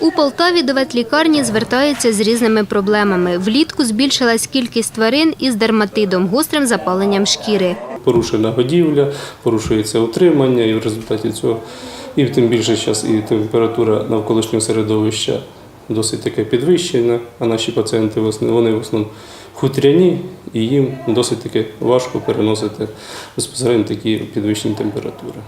У Полтаві до ветлікарні звертаються з різними проблемами. Влітку збільшилась кількість тварин із дерматидом, гострим запаленням шкіри. порушена годівля, порушується утримання, і в результаті цього, і тим більше зараз і температура навколишнього середовища досить таке підвищена, а наші пацієнти вони в основному хутряні, і їм досить таки важко переносити безпосередньо такі підвищені температури.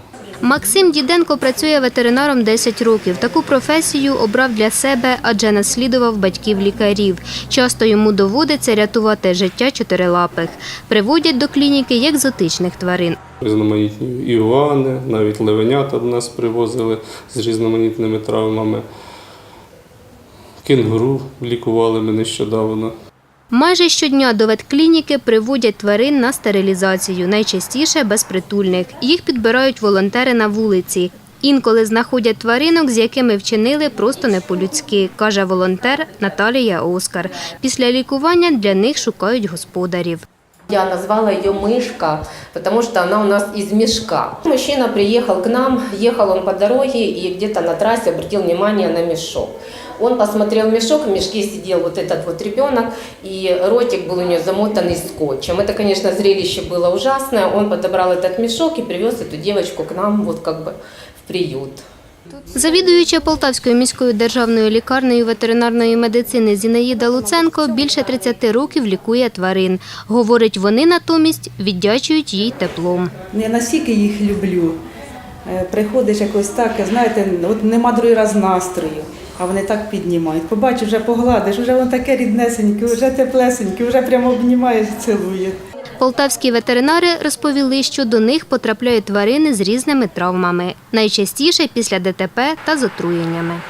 Максим Діденко працює ветеринаром 10 років. Таку професію обрав для себе, адже наслідував батьків лікарів. Часто йому доводиться рятувати життя чотирилапих. Приводять до клініки екзотичних тварин. Різноманітні ігуани, навіть левенята до нас привозили з різноманітними травмами. Кенгуру лікували ми нещодавно. Майже щодня до ветклініки приводять тварин на стерилізацію, найчастіше безпритульних. Їх підбирають волонтери на вулиці. Інколи знаходять тваринок, з якими вчинили просто не по-людськи, каже волонтер Наталія Оскар. Після лікування для них шукають господарів. Я назвала ее мышка, потому что она у нас из мешка. Мужчина приехал к нам, ехал он по дороге и где-то на трассе обратил внимание на мешок. Он посмотрел мешок, в мешке сидел вот этот вот ребенок, и ротик был у нее замотанный скотчем. Это, конечно, зрелище было ужасное. Он подобрал этот мешок и привез эту девочку к нам вот как бы в приют. Завідуюча Полтавською міською державною лікарнею ветеринарної медицини Зінаїда Луценко більше 30 років лікує тварин. Говорить, вони натомість віддячують їй теплом. Я настільки їх люблю. Е, Приходиш якось так, знаєте, от нема другий раз настрою, а вони так піднімають. Побачиш, вже погладиш, вже воно таке ріднесеньке, вже теплесеньке, вже прямо обнімає, цілує. Полтавські ветеринари розповіли, що до них потрапляють тварини з різними травмами, найчастіше після ДТП та з отруєннями.